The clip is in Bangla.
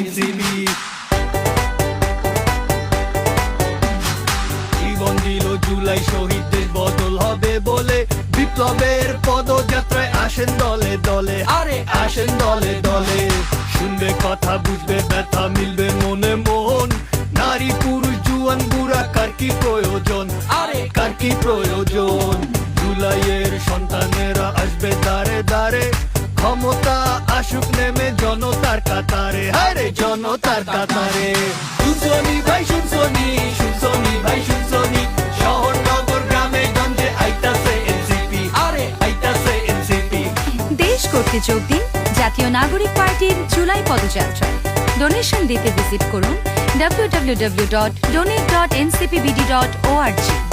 পৃথিবী। জীবন দিল জুলাই, শহীদদের বদল হবে বলে। বিপ্লবের পদযাত্রায় আসেন দলে দলে। আরে আসেন দলে দলে। শুনবে কথা, বুঝবে ব্যথা, মিলবে মনে মন। নারী, পুরুষ, জুয়ান, বুড়া, কার কি প্রয়োজন? আরে কার কি প্রয়োজন? জুলাইয়ের সন্তানেরা আসবে দারে দারে ক্ষমতা আসুক নেমে জনতার কাতারে। হারে জনতার কাতারে। শুনছনি ভাই শুনছনি শুনছনি ভাই শুনছনি শহর নগর গ্রামে গঞ্জে আইতাছে এনসিপি। আরে, আইতাছে এনসিপি। দেশ করতে যোগ দিন জাতীয় নাগরিক পার্টির জুলাই ডোনেশন দিতে ভিজিট করুন www.donate.ncpbd.org